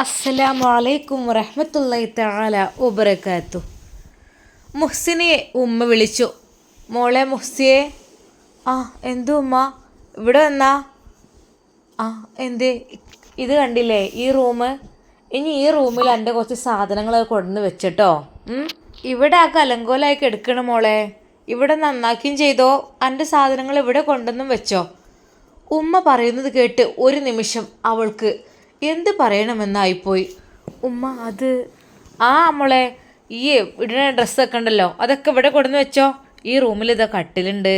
അസ്സലാമു അലൈക്കും വറഹ്മത്തുള്ളാഹി തആല വബറകാതു മുഹ്സിനെ ഉമ്മ വിളിച്ചു. മോളെ മുഹ്സിയെ ആ എന്തു ഉമ്മ? ഇവിടെ വന്നാ? ആ എന്ത്? ഇത് കണ്ടില്ലേ ഈ റൂം ഇനി ഈ റൂമിൽ എന്റെ കുറച്ച് സാധനങ്ങളൊക്കെ കൊണ്ടുവന്ന് വെച്ചിട്ടോ. ഇവിടെ ആ കലങ്കോലായി കിടക്കണം മോളെ. ഇവിടെ നന്നാക്കുകയും ചെയ്തോ? എന്റെ സാധനങ്ങൾ ഇവിടെ കൊണ്ടുവന്നും വെച്ചോ? ഉമ്മ പറയുന്നത് കേട്ട് ഒരു നിമിഷം അവൾക്ക് എന്ത് പറയണമെന്നായിപ്പോയി ഉമ്മ അത് ആ മോളെ ഈ ഇടുന്ന ഡ്രസ്സൊക്കെ ഉണ്ടല്ലോ അതൊക്കെ ഇവിടെ കൊടുന്ന് വെച്ചോ. ഈ റൂമിൽ ഇതാ കട്ടിലുണ്ട്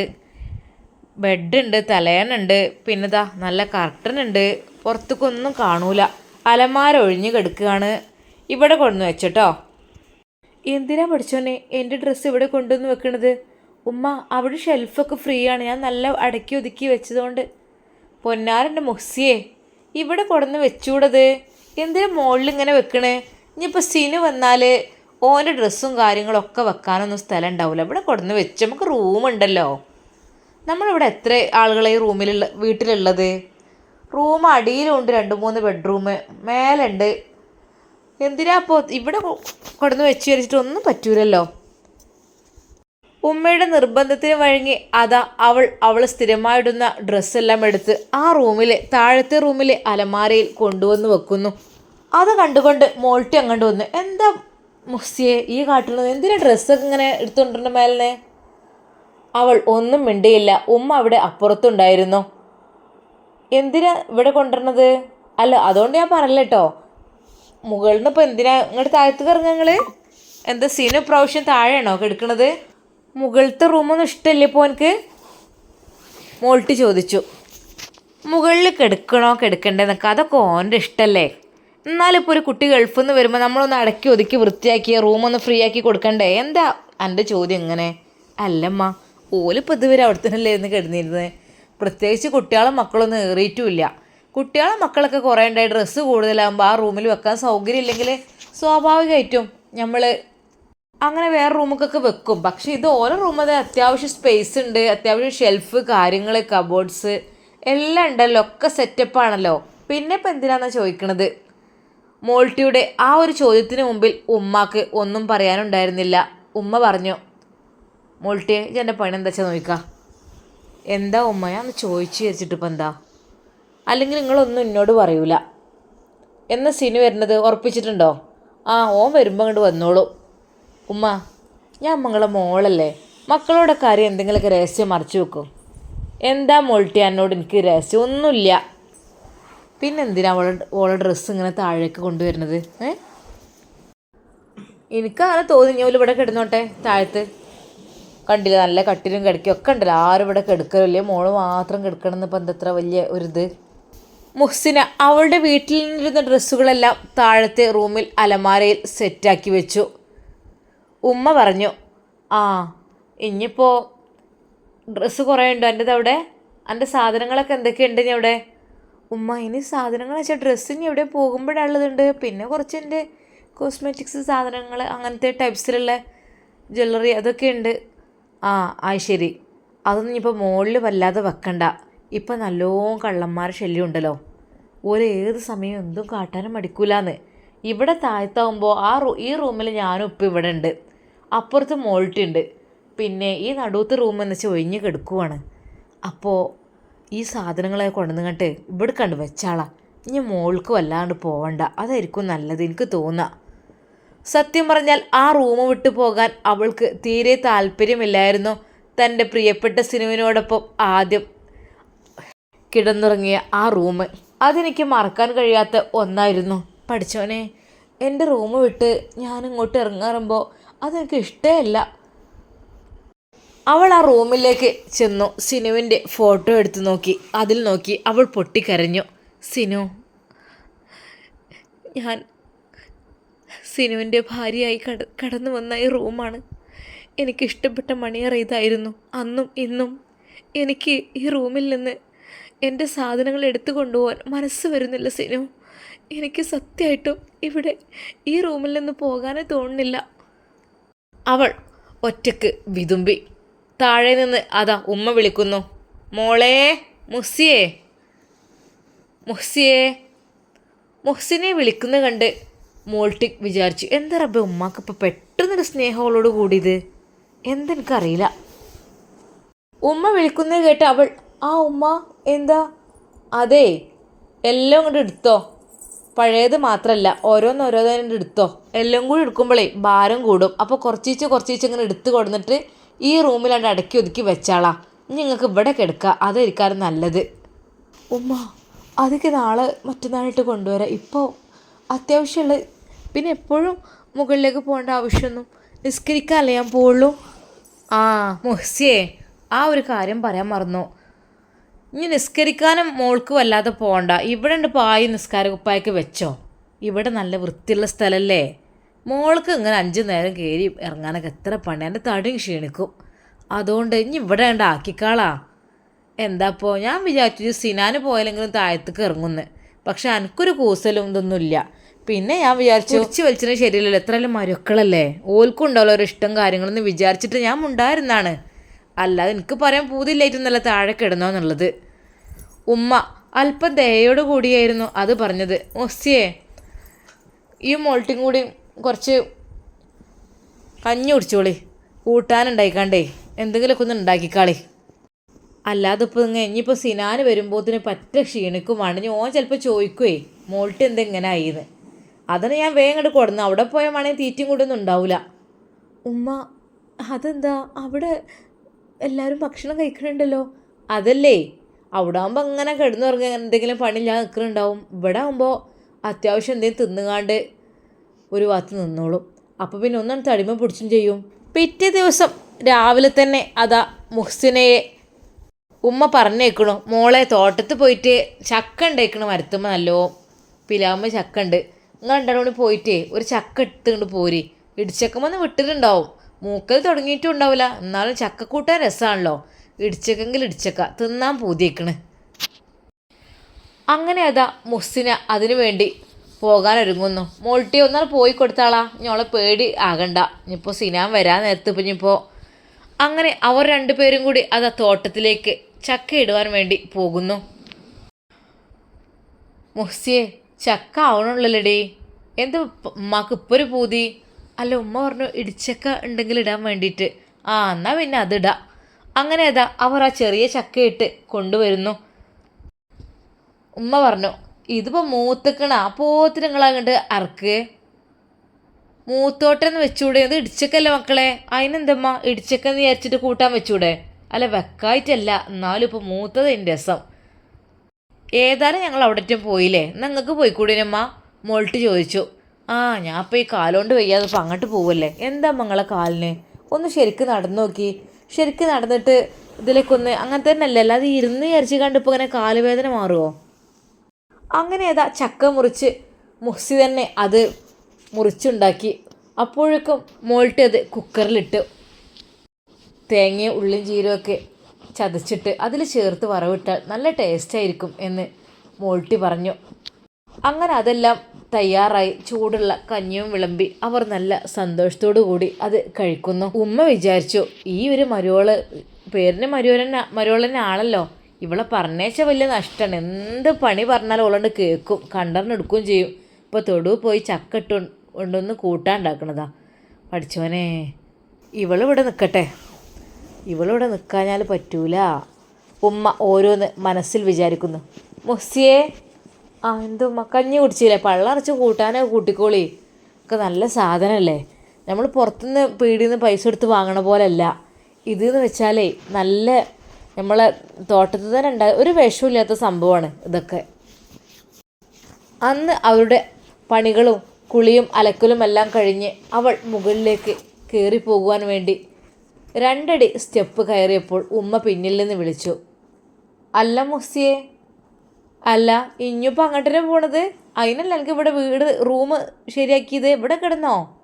ബെഡുണ്ട് തലയണുണ്ട് പിന്നെ ഇതാ നല്ല കർട്ടനുണ്ട് പുറത്തേക്കൊന്നും കാണൂല. അലമാര ഒഴിഞ്ഞ് കിടക്കുകയാണ്. ഇവിടെ കൊണ്ടുവന്ന് വെച്ചോട്ടോ. എന്തിനാ പഠിച്ചോനെ? എന്റെ ഡ്രസ്സ് ഇവിടെ കൊണ്ടുവന്ന് വെക്കണത്? ഉമ്മ അവിടെ ഷെൽഫൊക്കെ ഫ്രീ ആണ്. ഞാൻ നല്ല അടക്കി ഒതുക്കി വെച്ചതുകൊണ്ട്. പൊന്നാരന്റെ മുഹ്സിയെ. ഇവിടെ കൊണ്ടുവന്ന് വെച്ചൂടത്? എന്തിനാ മുകളിൽ ഇങ്ങനെ വെക്കണേ? ഇനിയിപ്പോൾ സിനു വന്നാൽ ഓന്റെ ഡ്രസ്സും കാര്യങ്ങളൊക്കെ വെക്കാനൊന്നും സ്ഥലം ഉണ്ടാവില്ല ഇവിടെ കൊണ്ടുവന്ന് വെച്ച് നമുക്ക് റൂമുണ്ടല്ലോ നമ്മളിവിടെ എത്ര ആളുകളെ ഈ റൂമിലുള്ള വീട്ടിലുള്ളത്? റൂം അടിയിലുണ്ട് രണ്ട് മൂന്ന് ബെഡ്റൂം മേലുണ്ട്. എന്തിനാ അപ്പോൾ ഇവിടെ കൊണ്ടുവന്ന് വെച്ച് വരച്ചിട്ട് ഒന്നും പറ്റൂലല്ലോ. ഉമ്മയുടെ നിർബന്ധത്തിന് വഴങ്ങി അതാ അവൾ അവൾ സ്ഥിരമായിടുന്ന ഡ്രസ്സെല്ലാം എടുത്ത് ആ റൂമിലെ താഴത്തെ റൂമിലെ അലമാരയിൽ കൊണ്ടുവന്ന് വെക്കുന്നു. അത് കണ്ടുകൊണ്ട് മോൾട്ടി അങ്ങോട്ട് വന്നു എന്താ മുസ്സിയെ ഈ കാട്ടുന്നത് എന്തിനാ ഡ്രസ്സൊക്കെ ഇങ്ങനെ എടുത്തുകൊണ്ടിരുന്ന മേലെ അവൾ ഒന്നും മിണ്ടിയില്ല ഉമ്മ അവിടെ അപ്പുറത്തുണ്ടായിരുന്നു. എന്തിനാ ഇവിടെ കൊണ്ടുവരണത് അല്ല അതുകൊണ്ട് ഞാൻ പറഞ്ഞില്ല കേട്ടോ മുകളിൽ നിന്ന് ഇപ്പോൾ എന്തിനാ ഇങ്ങോട്ട് താഴത്ത് കറങ്ങ നിങ്ങൾ എന്താ സീനു പ്രാവശ്യം താഴെയാണോ കിടക്കണത്? മുകളിലത്തെ റൂമൊന്നും ഇഷ്ടമല്ലേ ഇപ്പോൾ എനിക്ക് മോൾട്ടി ചോദിച്ചു. മുകളിൽ കിടക്കണോ കിടക്കണ്ടേന്നൊക്കെ. അതൊക്കെ ഓന്റെ ഇഷ്ടമല്ലേ എന്നാലിപ്പോൾ ഒരു കുട്ടി ഗൾഫിൽ നിന്ന് വരുമ്പോൾ നമ്മളൊന്ന് അടക്കി ഒതുക്കി വൃത്തിയാക്കി റൂമൊന്ന് ഫ്രീ ആക്കി കൊടുക്കണ്ടേ? എന്താ എന്റെ ചോദ്യം ഇങ്ങനെ? അല്ലമ്മ ഓലിപ്പോൾ ഇതുവരെ അവിടെ തന്നെയല്ലേ ഇരുന്ന് കിടന്നിരുന്നത് പ്രത്യേകിച്ച് കുട്ടികളും മക്കളൊന്നും ഏറിയിട്ടുമില്ല. കുട്ടികളും മക്കളൊക്കെ കുറേ ഉണ്ടായി. ഡ്രസ്സ് കൂടുതലാകുമ്പോൾ ആ റൂമിൽ വെക്കാൻ സൗകര്യം ഇല്ലെങ്കിൽ സ്വാഭാവികമായിട്ടും നമ്മൾ അങ്ങനെ വേറെ റൂമൊക്കെ വെക്കും. പക്ഷേ ഇത് ഓരോ റൂം അത് അത്യാവശ്യം സ്പേസ് ഉണ്ട്. അത്യാവശ്യം ഷെൽഫ് കാര്യങ്ങൾ കബോർഡ്സ് എല്ലാം ഉണ്ടല്ലോ. ഒക്കെ സെറ്റപ്പ് ആണല്ലോ. പിന്നെ ഇപ്പം എന്തിനാണെന്നാണ് ചോദിക്കണത്? മോൾട്ടിയുടെ ആ ഒരു ചോദ്യത്തിന് മുമ്പിൽ ഉമ്മാക്ക് ഒന്നും പറയാനുണ്ടായിരുന്നില്ല. ഉമ്മ പറഞ്ഞു മോൾട്ടിയെ എന്റെ പണി എന്താ വെച്ചാൽ നോക്കുക എന്താ ഉമ്മ? ഞാൻ ഒന്ന് ചോദിച്ചു വെച്ചിട്ട് ഇപ്പം എന്താ? അല്ലെങ്കിൽ നിങ്ങളൊന്നും എന്നോട് പറയൂല. എന്ന സിനു വരുന്നത് ഉറപ്പിച്ചിട്ടുണ്ടോ? ആ ഓൻ വരുമ്പോൾ അങ്ങോട്ട് വന്നോളൂ. ഉമ്മ ഞാൻ മങ്ങളെ മോളല്ലേ? മക്കളോടെ കാര്യം എന്തെങ്കിലുമൊക്കെ രഹസ്യം മറച്ചു വെക്കും? എന്താ മോൾട്ടി എന്നോട് എനിക്ക് രഹസ്യം ഒന്നുമില്ല. പിന്നെ എന്തിനാ അവളെ ഓളെ ഡ്രസ്സ് ഇങ്ങനെ താഴേക്ക് കൊണ്ടുവരുന്നത്? ഏ? എനിക്കങ്ങനെ തോന്നി ഞാൻ ഇവിടെ കിടന്നോട്ടെ താഴത്ത്. കണ്ടില്ല നല്ല കട്ടിലും കിടക്കും ഒക്കെ ഉണ്ടല്ലോ. ആരും ഇവിടെ കിടക്കലില്ല. മോൾ മാത്രം കിടക്കണം എന്ന് ഇപ്പം എന്തത്ര വലിയ ഒരിത് മുഹ്സിന അവളുടെ വീട്ടിൽ നിന്നിരുന്ന ഡ്രസ്സുകളെല്ലാം താഴത്തെ റൂമിൽ അലമാരയിൽ സെറ്റാക്കി വെച്ചു. ഉമ്മ പറഞ്ഞു ആ ഇനിയിപ്പോൾ ഡ്രസ്സ് കുറേ ഉണ്ടോ? എന്റെ അവിടെ എന്റെ സാധനങ്ങളൊക്കെ എന്തൊക്കെയുണ്ട് ഇനി അവിടെ? ഉമ്മ ഇനി സാധനങ്ങൾ വെച്ചാൽ ഡ്രസ്സ് ഇനി എവിടെ പോകുമ്പോഴുള്ളതുണ്ട് പിന്നെ കുറച്ച് എന്റെ കോസ്മെറ്റിക്സ് സാധനങ്ങൾ അങ്ങനത്തെ ടൈപ്സിലുള്ള ജ്വല്ലറി അതൊക്കെ ഉണ്ട്. ആ ആ ശരി. അതൊന്നും ഇപ്പോൾ മുകളിൽ വല്ലാതെ വെക്കണ്ട. ഇപ്പം നല്ലോണം കള്ളന്മാർ ശല്യം ഉണ്ടല്ലോ. ഓരോ ഏത് സമയം എന്തും കാട്ടാനും മടിക്കൂലാന്ന്. ഇവിടെ താഴ്ത്താവുമ്പോൾ ആ റൂ ഈ റൂമിൽ ഞാനും ഇപ്പം ഇവിടെ ഉണ്ട്. അപ്പുറത്ത് മോൾട്ടുണ്ട്. പിന്നെ ഈ നടുവത്തെ റൂം എന്ന് വെച്ചാൽ ഒഴിഞ്ഞ് കിടക്കുവാണ്. അപ്പോൾ ഈ സാധനങ്ങളെ കൊണ്ടുവന്നിട്ട് ഇവിടെ കണ്ട് വെച്ചാളാ. ഇനി മോൾക്ക് വല്ലാണ്ട് പോവണ്ട. അതായിരിക്കും നല്ലത് എനിക്ക് തോന്നുക സത്യം പറഞ്ഞാൽ ആ റൂം വിട്ടു പോകാൻ അവൾക്ക് തീരെ താല്പര്യമില്ലായിരുന്നു. തന്റെ പ്രിയപ്പെട്ട സിനുവിനോടൊപ്പം ആദ്യം കിടന്നുറങ്ങിയ ആ റൂം അതെനിക്ക് മറക്കാൻ കഴിയാത്ത ഒന്നായിരുന്നു. പഠിച്ചോനെ എന്റെ റൂം വിട്ട് ഞാൻ ഇങ്ങോട്ട് ഇറങ്ങാറുമ്പോൾ അതെനിക്ക് ഇഷ്ടമല്ല അവൾ ആ റൂമിലേക്ക് ചെന്നു. സിനുവിന്റെ ഫോട്ടോ എടുത്ത് നോക്കി. അതിൽ നോക്കി അവൾ പൊട്ടിക്കരഞ്ഞു. സിനു ഞാൻ സിനുവിന്റെ ഭാര്യയായി കട കടന്നു വന്ന ഈ റൂമാണ്. എനിക്കിഷ്ടപ്പെട്ട മണിയറ ഇതായിരുന്നു. അന്നും ഇന്നും എനിക്ക് ഈ റൂമിൽ നിന്ന് എന്റെ സാധനങ്ങൾ എടുത്തു കൊണ്ടുപോകാൻ മനസ്സ് വരുന്നില്ല സിനു. എനിക്ക് സത്യമായിട്ടും ഇവിടെ ഈ റൂമിൽ നിന്ന് പോകാനേ തോന്നുന്നില്ല. അവൾ ഒറ്റയ്ക്ക് വിതുമ്പി. താഴെ നിന്ന് അതാ ഉമ്മ വിളിക്കുന്നു. മോളെ മുസ്സിയേ മുസ്സിയേ മുഹ്സിനെ വിളിക്കുന്ന കണ്ട് മോൾട്ടി വിചാരിച്ചു എന്താ റബ്ബെ ഉമ്മാക്ക് ഇപ്പോൾ പെട്ടെന്നൊരു സ്നേഹമുള്ളോട് കൂടിയത്? എന്തെനിക്കറിയില്ല. ഉമ്മ വിളിക്കുന്നത് കേട്ട് അവൾ ആ ഉമ്മ എന്താ? അതെ എല്ലാം ഇങ്ങോട്ട് എടുത്തോ? പഴയത് മാത്രമല്ല ഓരോന്നോരോന്നും എടുത്തോ. എല്ലാം കൂടി എടുക്കുമ്പോഴേ ഭാരം കൂടും. അപ്പോൾ കുറച്ചീച്ച് കുറച്ചീച്ച് ഇങ്ങനെ എടുത്ത് കൊടുന്നിട്ട് ഈ റൂമിലാണ്ട് അടക്കി ഒതുക്കി വെച്ചാളാ. നിങ്ങൾക്ക് ഇവിടെ കിടക്കുക അതായിരിക്കാറ് നല്ലത്. ഉമ്മ അതൊക്കെ നാളെ മറ്റന്നാളായിട്ട് കൊണ്ടുവരാം. ഇപ്പോൾ അത്യാവശ്യമുള്ള പിന്നെ എപ്പോഴും മുകളിലേക്ക് പോകേണ്ട ആവശ്യമൊന്നും നിസ്കരിക്കാനല്ലേ ഞാൻ പോവുള്ളൂ? ആ മുഹ്സിയെ ആ ഒരു കാര്യം പറയാൻ മറന്നു? ഇനി നിസ്കരിക്കാനും മോൾക്ക് വല്ലാതെ പോകണ്ട ഇവിടെ ഉണ്ട് പായി നിസ്കാര കുപ്പായൊക്കെ വെച്ചോ. ഇവിടെ നല്ല വൃത്തിയുള്ള സ്ഥലമല്ലേ മോൾക്ക് ഇങ്ങനെ അഞ്ച് നേരം കയറി ഇറങ്ങാനൊക്കെ എത്ര പണി എന്റെ തടി ക്ഷീണിക്കും. അതുകൊണ്ട് ഇനി ഇവിടെ ഉണ്ട് ആക്കിക്കാളാ. എന്താപ്പോ ഞാൻ വിചാരിച്ചു സിനാന് പോയാലെങ്കിലും താഴത്തേക്ക് ഇറങ്ങുന്നു. പക്ഷെ എനിക്കൊരു കൂസലും ഇതൊന്നുമില്ല. പിന്നെ ഞാൻ വിചാരിച്ചു ഉച്ച വലിച്ചിട്ട് ശരിയല്ലല്ലോ എത്രയല്ലേ മരുക്കളല്ലേ? ഓൽക്കും ഉണ്ടാവല്ലോ ഒരു ഇഷ്ടം കാര്യങ്ങളെന്ന് വിചാരിച്ചിട്ട് ഞാൻ ഉണ്ടായിരുന്നാണ് അല്ലാതെ എനിക്ക് പറയാൻ പൂതില്ലായിട്ടൊന്നല്ല താഴെ കിടന്നോന്നുള്ളത് ഉമ്മ അല്പം ദയോട് കൂടിയായിരുന്നു അത് പറഞ്ഞത്. മൊസ്സിയെ ഈ മോൾട്ടും കൂടി കുറച്ച് കഞ്ഞി കുടിച്ചോളി. കൂട്ടാനുണ്ടായിക്കാണ്ടേ എന്തെങ്കിലുമൊക്കെ ഒന്ന് ഉണ്ടാക്കിക്കാളി. അല്ലാതെ ഇപ്പോൾ ഇങ്ങനെ ഇനിയിപ്പോൾ സിനാന് വരുമ്പോത്തിന് പറ്റ ക്ഷീണിക്കുമാണ് ഇനി ഓൻ ചിലപ്പോൾ ചോദിക്കുവേ മോൾട്ട് എന്തെങ്ങനെ ആയിന്ന്. അതിന് ഞാൻ വേഗം ഇങ്ങോട്ട് കൊടുന്നു. അവിടെ പോയാൽ വേണമെങ്കിൽ തീറ്റയും കൂടെ ഒന്നും ഉണ്ടാവില്ല ഉമ്മ അതെന്താ? അവിടെ എല്ലാവരും ഭക്ഷണം കഴിക്കണുണ്ടല്ലോ. അതല്ലേ? അവിടെ ആകുമ്പോൾ അങ്ങനെ കിടന്നുറങ്ങി എന്തെങ്കിലും പണിയില്ലാതെ നിൽക്കുന്നുണ്ടാവും ഇവിടെ ആകുമ്പോൾ അത്യാവശ്യം എന്തെങ്കിലും തിന്നുകാണ്ട് ഒരു ഭാഗത്ത് നിന്നോളും. അപ്പോൾ പിന്നെ ഒന്നും തടിമ പിടിച്ചും ചെയ്യും. പിറ്റേ ദിവസം രാവിലെ തന്നെ അതാ മുഹ്സിനയെ ഉമ്മ പറഞ്ഞേക്കണു മോളെ തോട്ടത്ത് പോയിട്ട് ചക്ക ഉണ്ടായിക്കണു മരത്തുമ്മ നല്ലോ പിലാമ്മ ചക്ക ഉണ്ട് നിങ്ങൾ രണ്ടാളും പോയിട്ടേ ഒരു ചക്ക എടുത്തുകൊണ്ട് പോരി. ഇടിച്ചക്കമെന്ന് വിട്ടിട്ടുണ്ടാവും. മൂക്കൽ തുടങ്ങിയിട്ടും ഉണ്ടാവില്ല എന്നാലും ചക്ക കൂട്ടാൻ രസമാണല്ലോ ഇടിച്ചക്കെങ്കിൽ ഇടിച്ചക്ക. തിന്നാൻ പൂതിയേക്കണ്. അങ്ങനെ അതാ മുസ്സിന അതിനു വേണ്ടി പോകാൻ ഒരുങ്ങുന്നു. മോൾട്ടി ഒന്നാൾ പോയി കൊടുത്താളാ. ഞോളെ പേടി ആകണ്ട. ഇനിയിപ്പോൾ സിനാൻ വരാൻ നേരത്ത് ഇപ്പം ഇനിയിപ്പോൾ അങ്ങനെ അവർ രണ്ടുപേരും കൂടി അതാ തോട്ടത്തിലേക്ക് ചക്ക ഇടുവാൻ വേണ്ടി പോകുന്നു. മുഹ്സിയെ ചക്ക ആവണുള്ളല്ലേടി. എന്ത് ഉമ്മാക്ക് ഒരു പൂതി. അല്ല ഉമ്മ പറഞ്ഞു ഇടിച്ചക്ക ഉണ്ടെങ്കിൽ ഇടാൻ വേണ്ടിയിട്ട്. ആ എന്നാൽ പിന്നെ അതിടാം അങ്ങനെ അതാ അവർ ആ ചെറിയ ചക്കയിട്ട് കൊണ്ടുവരുന്നു. ഉമ്മ പറഞ്ഞു ഇതിപ്പോൾ മൂത്തക്കണ പോത്തിന് നിങ്ങൾ അങ്ങോട്ട് അറക്ക്. മൂത്തോട്ടെന്ന് വെച്ചൂടെ ഇത് ഇടിച്ചക്കല്ലേ മക്കളെ? അതിനെന്തമ്മ ഇടിച്ചക്കെന്ന് വിചാരിച്ചിട്ട് കൂട്ടാൻ വെച്ചൂടെ? അല്ല വെക്കായിട്ടല്ല എന്നാലും ഇപ്പോൾ മൂത്തത് എന്റെ രസം. ഏതായാലും ഞങ്ങൾ അവിടെ പോയില്ലേ? നിങ്ങൾക്ക് പോയിക്കൂടിനമ്മ മോൾട്ട് ചോദിച്ചു. ആ ഞാൻ ഇപ്പോൾ ഈ കാലുകൊണ്ട് വയ്യാതെ ഇപ്പോൾ അങ്ങോട്ട് പോവല്ലേ? എന്താ മങ്ങളെ കാലിന്? ഒന്ന് ശരിക്ക് നടന്നു നോക്കി. ശരിക്ക് നടന്നിട്ട് ഇതിലേക്കൊന്ന് അങ്ങനെ തന്നെ അല്ലേ അല്ലാതെ ഇരുന്ന് വിചാരിച്ച് കണ്ട് ഇപ്പോൾ ഇങ്ങനെ കാലുവേദന മാറുമോ അങ്ങനെ ഏതാ ചക്ക മുറിച്ച് മുസി തന്നെ അത് മുറിച്ചുണ്ടാക്കി. അപ്പോഴേക്കും മോൾട്ട് അത് കുക്കറിലിട്ട് തേങ്ങയും ഉള്ളിയും ജീരകമൊക്കെ ചതച്ചിട്ട് അതിൽ ചേർത്ത് വറവിട്ടാൽ നല്ല ടേസ്റ്റ് ആയിരിക്കും എന്ന് മോൾട്ടി പറഞ്ഞു. അങ്ങനെ അതെല്ലാം തയ്യാറായി ചൂടുള്ള കഞ്ഞിയും വിളമ്പി അവർ നല്ല സന്തോഷത്തോടു കൂടി അത് കഴിക്കുന്നു. ഉമ്മ വിചാരിച്ചു ഈ ഒരു മരുവൾ പേരിന് മരുവരൻ മരുവളന്നെ ആണല്ലോ ഇവളെ പറഞ്ഞേച്ച വലിയ നഷ്ടമാണ്. എന്ത് പണി പറഞ്ഞാലും ഓളോണ്ട് കേൾക്കും കണ്ടറിഞ്ഞെടുക്കുകയും ചെയ്യും. ഇപ്പോൾ തൊടു പോയി ചക്ക ഇട്ട് കൊണ്ടൊന്ന് കൂട്ടാണ്ടാക്കണതാ പഠിച്ചോനെ ഇവളിവിടെ നിൽക്കട്ടെ ഇവളിവിടെ നിൽക്കാഞ്ഞാൽ പറ്റൂല. ഉമ്മ ഓരോന്ന് മനസ്സിൽ വിചാരിക്കുന്നു. മുഹ്സിയെ ആ എന്തോ കഞ്ഞി കുടിച്ചില്ലേ പള്ളറച്ച് കൂട്ടാനോ കൂട്ടിക്കോളി. ഒക്കെ നല്ല സാധനമല്ലേ നമ്മൾ പുറത്തുനിന്ന് പീടിയിൽ നിന്ന് പൈസ എടുത്ത് വാങ്ങണ പോലല്ല. ഇതെന്ന് വെച്ചാലേ നല്ല നമ്മളെ തോട്ടത്തിൽ തന്നെ ഉണ്ടായ ഒരു വിഷമില്ലാത്ത സംഭവമാണ് ഇതൊക്കെ. അന്ന് അവരുടെ പണികളും കുളിയും അലക്കലും എല്ലാം കഴിഞ്ഞ് അവൾ മുകളിലേക്ക് കയറി പോകുവാൻ വേണ്ടി രണ്ടടി സ്റ്റെപ്പ് കയറിയപ്പോൾ ഉമ്മ പിന്നിൽ നിന്ന് വിളിച്ചു. അല്ല മുസിയെ അല്ല ഇനിയിപ്പോൾ അങ്ങോട്ടേ പോണത്? അതിനല്ല എനിക്ക് ഇവിടെ വീട് റൂം ശരിയാക്കിയത് ഇവിടെ കിടന്നോ?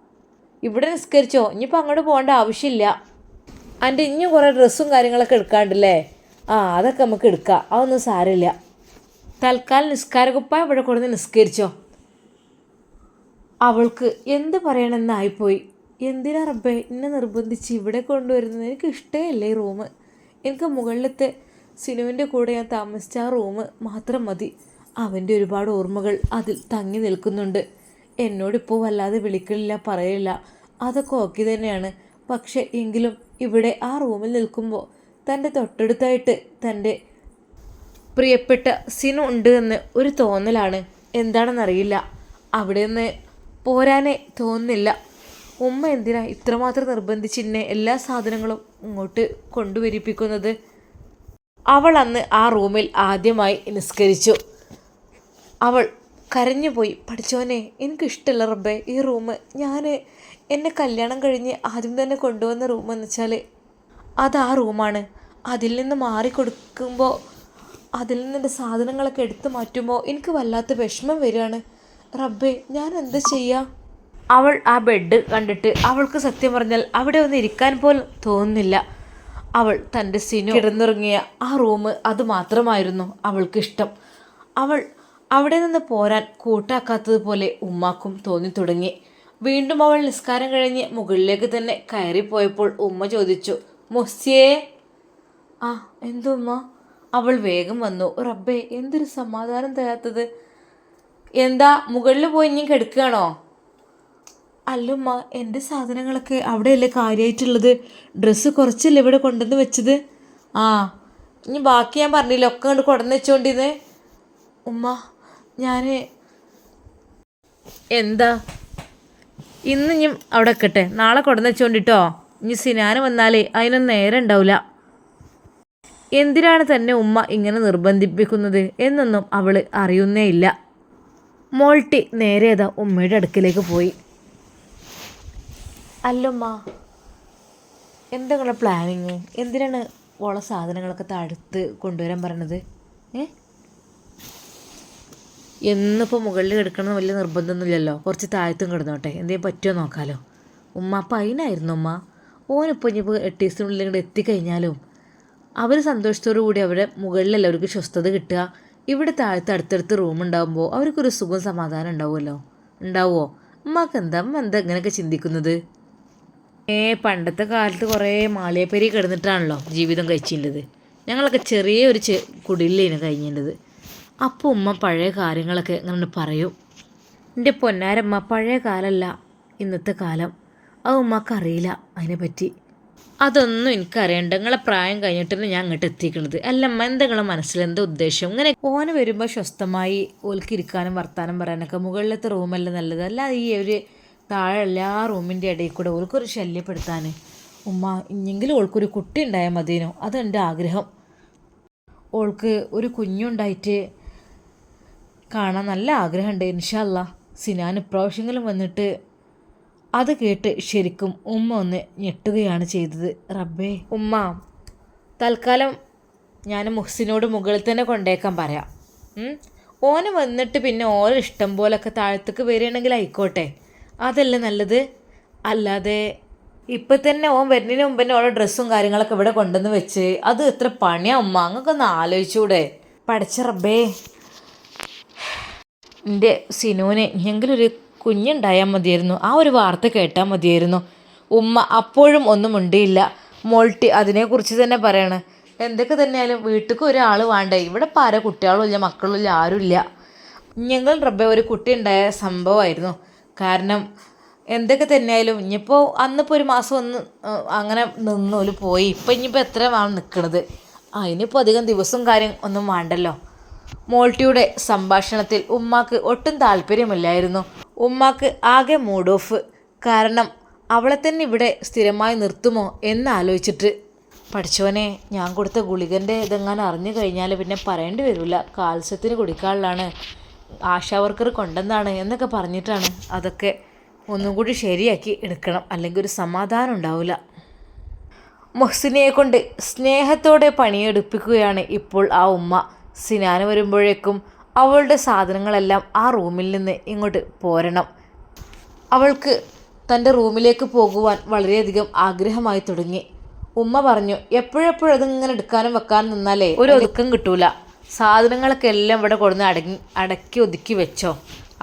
ഇവിടെ നിസ്കരിച്ചോ? ഇനിയിപ്പോൾ അങ്ങോട്ട് പോകേണ്ട ആവശ്യമില്ല. എന്റെ ഇനിയും കുറേ ഡ്രസ്സും കാര്യങ്ങളൊക്കെ എടുക്കാണ്ടല്ലേ? ആ അതൊക്കെ നമുക്ക് എടുക്കാം. അതൊന്നും സാരമില്ല. തൽക്കാലം നിസ്കാരകുപ്പ ഇവിടെ കൊടുന്ന് നിസ്കരിച്ചോ. അവൾക്ക് എന്ത് പറയണമെന്നായിപ്പോയി. എന്തിനാ റബ്ബേ എന്നെ നിർബന്ധിച്ച് ഇവിടെ കൊണ്ടുവരുന്നത്? എനിക്ക് ഇഷ്ടമല്ലേ റൂം. എനിക്ക് മുകളിലത്തെ സിനുവിന്റെ കൂടെ ഞാൻ താമസിച്ച ആ റൂം മാത്രം മതി. അവന്റെ ഒരുപാട് ഓർമ്മകൾ അതിൽ തങ്ങി നിൽക്കുന്നുണ്ട്. എന്നോടിപ്പോൾ വല്ലാതെ വിളിക്കലില്ല പറയില്ല അതൊക്കെ ഓക്കെ തന്നെയാണ്. പക്ഷേ എങ്കിലും ഇവിടെ ആ റൂമിൽ നിൽക്കുമ്പോൾ തന്റെ തൊട്ടടുത്തായിട്ട് തന്റെ പ്രിയപ്പെട്ട സിനു ഉണ്ട് എന്ന് ഒരു തോന്നലാണ്. എന്താണെന്നറിയില്ല. അവിടെ നിന്ന് പോരാനേ തോന്നുന്നില്ല. ഉമ്മ എന്തിനാ ഇത്രമാത്രം നിർബന്ധിച്ച് എന്നെ എല്ലാ സാധനങ്ങളും ഇങ്ങോട്ട് കൊണ്ടുവരിപ്പിക്കുന്നത്? അവൾ അന്ന് ആ റൂമിൽ ആദ്യമായി നിസ്കരിച്ചു. അവൾ കരഞ്ഞുപോയി പഠിച്ചോനെ എനിക്കിഷ്ടമല്ല റബ്ബേ ഈ റൂം ഞാൻ എന്നെ കല്യാണം കഴിഞ്ഞ് ആദ്യം തന്നെ കൊണ്ടുവന്ന റൂം എന്ന് വെച്ചാൽ അത് ആ റൂമാണ്. അതിൽ നിന്ന് മാറിക്കൊടുക്കുമ്പോൾ അതിൽ നിന്ന് എന്റെ സാധനങ്ങളൊക്കെ എടുത്തു മാറ്റുമ്പോൾ എനിക്ക് വല്ലാത്ത വിഷമം വരികയാണ്. റബ്ബേ ഞാൻ എന്ത് ചെയ്യുക അവൾ ആ ബെഡ് കണ്ടിട്ട് അവൾക്ക് സത്യം പറഞ്ഞാൽ അവിടെ ഒന്ന് ഇരിക്കാൻ പോലും തോന്നുന്നില്ല. അവൾ തന്റെ സിനു കിടന്നുറങ്ങിയ ആ റൂം അത് മാത്രമായിരുന്നു അവൾക്ക് ഇഷ്ടം. അവൾ അവിടെ നിന്ന് പോരാൻ കൂട്ടാക്കാത്തതുപോലെ ഉമ്മാക്കും തോന്നി തുടങ്ങി. വീണ്ടും അവൾ നിസ്കാരം കഴിഞ്ഞ് മുകളിലേക്ക് തന്നെ കയറിപ്പോയപ്പോൾ ഉമ്മ ചോദിച്ചു മൊസ്യേ? ആ എന്തുമ്മ അവൾ വേഗം വന്നു റബ്ബേ എന്തൊരു സമാധാനം തരാത്തത്. എന്താ മുകളിൽ പോയി ഇനി കിടക്കുകയാണോ? അല്ലുമ്മ എന്റെ സാധനങ്ങളൊക്കെ അവിടെയല്ലേ കാര്യമായിട്ടുള്ളത് ഡ്രസ്സ് കുറച്ചല്ലേ ഇവിടെ കൊണ്ടുവന്ന് വെച്ചത്? ആ ഇനി ബാക്കി ഞാൻ പറഞ്ഞില്ല ഒക്കെ കണ്ട് കൊടന്ന് വെച്ചോണ്ടിരുന്നേ. ഉമ്മ ഞാൻ എന്താ? ഇന്ന് ഞാൻ അവിടെ വെക്കട്ടെ നാളെ കൊടന്ന് വെച്ചോണ്ടിട്ടോ. ഇനി സിനാന് വന്നാലേ അതിനൊന്നും നേരം ഉണ്ടാവില്ല എന്തിനാണ് തന്നെ ഉമ്മ ഇങ്ങനെ നിർബന്ധിപ്പിക്കുന്നത് എന്നൊന്നും അവൾ അറിയുന്നേ ഇല്ല. മോൾട്ടി നേരെ അതാ ഉമ്മയുടെ അടുക്കിലേക്ക് പോയി. അല്ലുമ്മ എന്താ പ്ലാനിങ് എന്തിനാണ് ഓളെ സാധനങ്ങളൊക്കെ തടുത്ത് കൊണ്ടുവരാൻ പറയണത്? ഏ? എന്നിപ്പോൾ മുകളിൽ കിടക്കണം വലിയ നിർബന്ധമൊന്നുമില്ലല്ലോ? കുറച്ച് താഴത്തും കിടന്നോട്ടെ. എന്തെങ്കിലും പറ്റുമോ നോക്കാലോ. ഉമ്മ അപ്പം അതിനായിരുന്നു ഉമ്മ. ഓനിപ്പോൾ ഇനിയിപ്പോൾ എട്ട് ദിവസത്തിനുള്ളിൽ ഇങ്ങോട്ട് എത്തിക്കഴിഞ്ഞാലും അവർ സന്തോഷത്തോടു കൂടി അവരുടെ മുകളിലല്ല അവർക്ക് സ്വസ്ഥത കിട്ടുക. ഇവിടെ താഴത്ത് അടുത്തടുത്ത് റൂം ഉണ്ടാകുമ്പോൾ അവർക്കൊരു സുഖം സമാധാനം ഉണ്ടാവുമല്ലോ. ഉണ്ടാവുമോ ഉമ്മക്ക് എന്താ? അമ്മ എന്താ ഇങ്ങനെയൊക്കെ ചിന്തിക്കുന്നത്? ഏ പണ്ടത്തെ കാലത്ത് കുറേ മാളിയപ്പേരി കിടന്നിട്ടാണല്ലോ ജീവിതം കഴിച്ചിട്ടുള്ളത് ഞങ്ങളൊക്കെ ചെറിയ ഒരു ചെ കുടിലേന് കഴിഞ്ഞിട്ടുള്ളത് അപ്പോൾ ഉമ്മ പഴയ കാര്യങ്ങളൊക്കെ ഇങ്ങനെ പറയും. എന്റെ പൊന്നാരമ്മ പഴയ കാലമല്ല ഇന്നത്തെ കാലം. അത് ഉമ്മക്കറിയില്ല അതിനെപ്പറ്റി. അതൊന്നും എനിക്കറിയണ്ട. നിങ്ങളെ പ്രായം കഴിഞ്ഞിട്ടാണ് ഞാൻ അങ്ങോട്ട് എത്തിക്കുന്നത് അല്ല അമ്മ എന്താ നിങ്ങളെ മനസ്സിൽ? എന്താ ഉദ്ദേശം? ഇങ്ങനെ ഓന് വരുമ്പോൾ സ്വസ്ഥമായി ഓൽക്കിരിക്കാനും വർത്താനം പറയാനൊക്കെ മുകളിലത്തെ റൂമല്ല നല്ലത്. അല്ല ഈ ഒരു താഴെ എല്ലാ റൂമിന്റെ ഇടയിൽ കൂടെ ഓൾക്കൊരു ശല്യപ്പെടുത്താൻ ഉമ്മ ഇനിയെങ്കിലും ഓൾക്കൊരു കുട്ടി ഉണ്ടായാൽ മതിയോ അതെന്റെ ആഗ്രഹം. ഓൾക്ക് ഒരു കുഞ്ഞുണ്ടായിട്ട് കാണാൻ നല്ല ആഗ്രഹമുണ്ട് ഇൻഷല്ല സിനാൻ ഇപ്രാവശ്യങ്ങളും വന്നിട്ട് അത് കേട്ട് ശരിക്കും ഉമ്മ ഒന്ന് ഞെട്ടുകയാണ് ചെയ്തത്. റബ്ബേ. ഉമ്മ തൽക്കാലം ഞാൻ മുഹ്സിനോട് മുകളിൽ തന്നെ കൊണ്ടേക്കാൻ പറയാം? ഓന് വന്നിട്ട് പിന്നെ ഓരോ ഇഷ്ടം പോലൊക്കെ താഴത്തേക്ക് വരികയാണെങ്കിൽ ആയിക്കോട്ടെ. അതല്ലേ നല്ലത്. അല്ലാതെ ഇപ്പം തന്നെ ഓൻ വരുന്നതിന് മുമ്പ് തന്നെ ഓരോ ഡ്രസ്സും കാര്യങ്ങളൊക്കെ ഇവിടെ കൊണ്ടുവന്ന് വെച്ച് അത് എത്ര പണിയാ ഉമ്മ? അങ്ങൊക്കെ ഒന്ന് ആലോചിച്ചൂടെ. പഠിച്ച റബ്ബേ. എന്റെ സിനുവിന് ഒരു കുഞ്ഞുണ്ടായാൽ മതിയായിരുന്നു. ആ ഒരു വാർത്ത കേട്ടാൽ മതിയായിരുന്നു. ഉമ്മ അപ്പോഴും ഒന്നും ഉണ്ടിയില്ല മോൾട്ടി അതിനെക്കുറിച്ച് തന്നെ പറയാണ്. എന്തൊക്കെ തന്നെയാലും വീട്ടിലേക്ക് ഒരാൾ വേണ്ടേ? ഇവിടെ ആരാ കുട്ടികളും ഇല്ല മക്കളും ഇല്ല ആരുമില്ല ഞങ്ങൾ റബ്ബെ ഒരു കുട്ടി ഉണ്ടായ സംഭവമായിരുന്നു. കാരണം എന്തൊക്കെ തന്നെയായാലും ഇനിയിപ്പോൾ അന്നിപ്പോൾ ഒരു മാസം ഒന്ന് അങ്ങനെ നിന്നോൽ പോയി. ഇപ്പം ഇനിയിപ്പോൾ എത്ര വേണം നിൽക്കണത് അതിനിപ്പോൾ അധികം ദിവസവും കാര്യം ഒന്നും വേണ്ടല്ലോ. മോൾട്ടിയുടെ സംഭാഷണത്തിൽ ഉമ്മാക്ക് ഒട്ടും താല്പര്യമില്ലായിരുന്നു. ഉമ്മാക്ക് ആകെ മൂഡ് ഓഫ്. കാരണം അവളെ തന്നെ ഇവിടെ സ്ഥിരമായി നിർത്തുമോ എന്ന് ആലോചിച്ചിട്ട്. പഠിച്ചവനെ ഞാൻ കൊടുത്ത ഗുളികന്റെ ഇതെങ്ങാനും അറിഞ്ഞു കഴിഞ്ഞാൽ പിന്നെ പറയേണ്ടി വരില്ല കാൽസ്യത്തിന് കുടിക്കാനുള്ളതാണ്. ആശാ വർക്കർ കൊണ്ടെന്നാണ് എന്നൊക്കെ പറഞ്ഞിട്ടാണ് അതൊക്കെ ഒന്നും കൂടി ശരിയാക്കി എടുക്കണം. അല്ലെങ്കിൽ ഒരു സമാധാനം ഉണ്ടാവില്ല. മൊഹ്സിനെ കൊണ്ട് സ്നേഹത്തോടെ പണിയെടുപ്പിക്കുകയാണ് ഇപ്പോൾ ആ ഉമ്മ. സിനാന വരുമ്പോഴേക്കും അവളുടെ സാധനങ്ങളെല്ലാം ആ റൂമിൽ നിന്ന് ഇങ്ങോട്ട് പോരണം. അവൾക്ക് തന്റെ റൂമിലേക്ക് പോകുവാൻ വളരെയധികം ആഗ്രഹമായി തുടങ്ങി. ഉമ്മ പറഞ്ഞു എപ്പോഴെപ്പോഴും അതിങ്ങനെ എടുക്കാനും വെക്കാനും നിന്നാലേ ഒരു ഒതുക്കം കിട്ടൂല. സാധനങ്ങളൊക്കെ എല്ലാം ഇവിടെ കൊടുന്ന് അടങ്ങി അടക്കി ഒതുക്കി വെച്ചോ.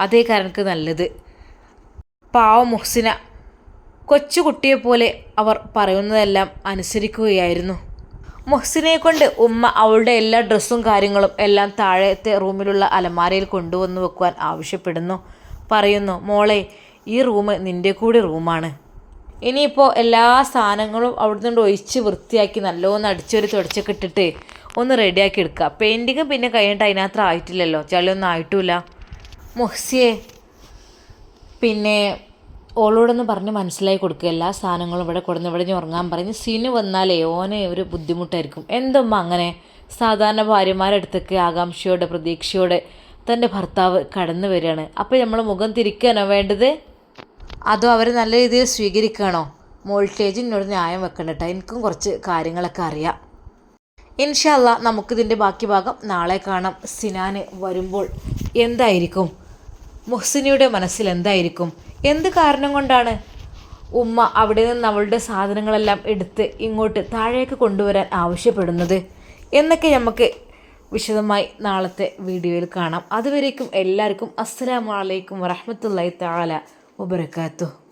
അതേ കാരണക്ക് നല്ലത്. പാവ മുഹ്സിന. കൊച്ചുകുട്ടിയെപ്പോലെ അവർ പറയുന്നതെല്ലാം അനുസരിക്കുകയായിരുന്നു. മുഹ്സിനെ കൊണ്ട് ഉമ്മ അവളുടെ എല്ലാ ഡ്രസ്സും കാര്യങ്ങളും എല്ലാം താഴത്തെ റൂമിലുള്ള അലമാരയിൽ കൊണ്ടുവന്ന് വെക്കുവാൻ ആവശ്യപ്പെടുന്നു. പറയുന്നു മോളെ ഈ റൂം നിന്റെ കൂടി റൂമാണ്. ഇനിയിപ്പോൾ എല്ലാ സാധനങ്ങളും അവിടെ നിന്ന് ഒഴിച്ച് വൃത്തിയാക്കി നല്ലോണം അടിച്ചൊരു തുടച്ചൊക്കെ ഇട്ടിട്ട് ഒന്ന് റെഡിയാക്കി എടുക്കുക പെയിന്റിങ് പിന്നെ കഴിഞ്ഞിട്ട് അതിനകത്ത് ആയിട്ടില്ലല്ലോ. ചളിയൊന്നും ആയിട്ടുമില്ല മുഹ്സിയെ പിന്നെ ഓളോടൊന്ന് പറഞ്ഞ് മനസ്സിലായി കൊടുക്കുക എല്ലാ സാധനങ്ങളും ഇവിടെ കൊടുന്ന് ഇവിടെ ഉറങ്ങാൻ പറഞ്ഞ് സിനു വന്നാലേ ഓനെ ഒരു ബുദ്ധിമുട്ടായിരിക്കും. എന്തുമ്മ അങ്ങനെ? സാധാരണ ഭാര്യമാരടുത്തൊക്കെ ആകാംക്ഷയോടെ പ്രതീക്ഷയോടെ തന്റെ ഭർത്താവ് കടന്നു വരികയാണ്. അപ്പോൾ നമ്മൾ മുഖം തിരിക്കാനോ വേണ്ടത്? അതോ അവർ നല്ല രീതിയിൽ സ്വീകരിക്കണോ മോൾട്ടേജ് ന്യായം ന്യായം വെക്കണ്ട എനിക്കും കുറച്ച് കാര്യങ്ങളൊക്കെ അറിയാം. ഇൻഷല്ല നമുക്കിതിന്റെ ബാക്കി ഭാഗം നാളെ കാണാം. സിനാന് വരുമ്പോൾ എന്തായിരിക്കും? മുഹ്സിനിയുടെ മനസ്സിൽ എന്തായിരിക്കും? എന്ത് കാരണം കൊണ്ടാണ്? ഉമ്മ അവിടെ നിന്ന് അവളുടെ സാധനങ്ങളെല്ലാം എടുത്ത് ഇങ്ങോട്ട് താഴേക്ക് കൊണ്ടുവരാൻ ആവശ്യപ്പെടുന്നത് എന്നൊക്കെ നമുക്ക് വിശദമായി നാളത്തെ വീഡിയോയിൽ കാണാം. അതുവരേക്കും എല്ലാവർക്കും അസ്സലാമു അലൈക്കും താല വബറകാതുഹു